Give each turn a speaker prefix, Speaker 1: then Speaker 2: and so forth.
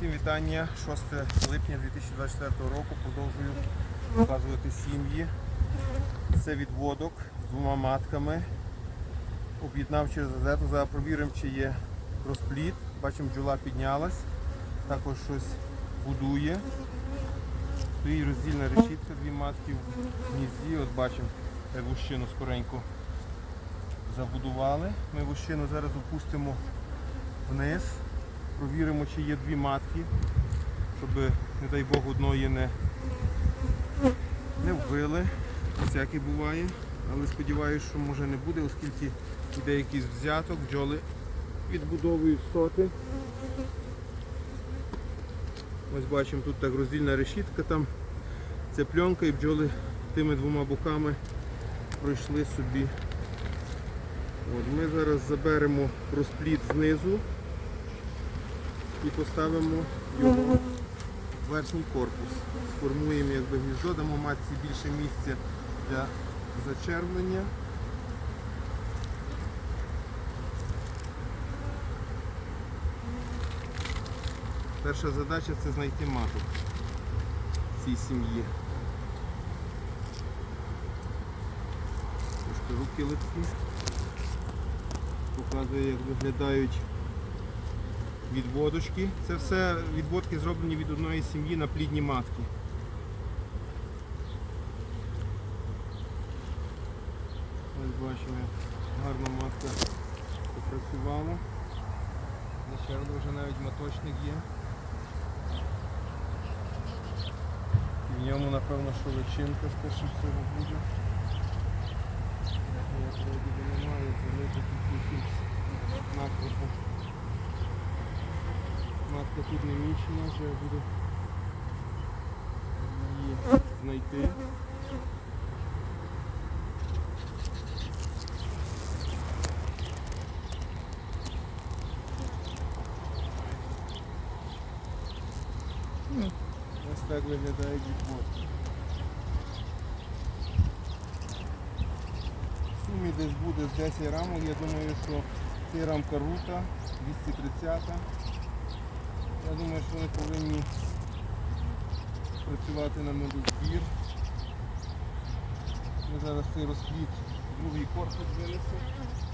Speaker 1: Всім вітання. 6 липня 2024 року. Продовжую показувати сім'ї. Це відводок з двома матками. Об'єднав через газету. Зараз провіримо, чи є розпліт. Бачимо, бджола піднялась. Також щось будує. Стоїть роздільна решітка, дві матки в гнізді. От бачимо, вущину скоренько забудували. Ми вущину зараз опустимо вниз. Провіримо, чи є дві матки, щоб, не дай Бог, одної не, не вбили. Всяке буває. Але сподіваюся, що може не буде, оскільки йде якийсь взяток, бджоли відбудовують соти. Ось бачимо, тут так роздільна решітка, там це пленка і бджоли тими двома боками пройшли собі. От, ми зараз заберемо розпліт знизу і поставимо його в верхній корпус. Сформуємо якби гніздо, дамо матці більше місця для зачервлення. Перша задача це знайти маток цій сім'ї. Трошки руки липкі. Показує, як виглядають відводочки. Це все відводки зроблені від одної сім'ї на плідні матки. Ось бачимо, як гарна матка попрацювала. Червоно вже навіть маточник є. В ньому напевно що личинка скоріше всього буде. Я вроді немає, це тут якийсь накрупу. Матка тут не вже я буду її знайти. Ось так виглядає відводки. В сумі десь буде з 10 рамок, я думаю, що це рамка рута 230. Я думаю, що вони повинні працювати на медозбір. Ми зараз цей розпліт другий корпус винесемо.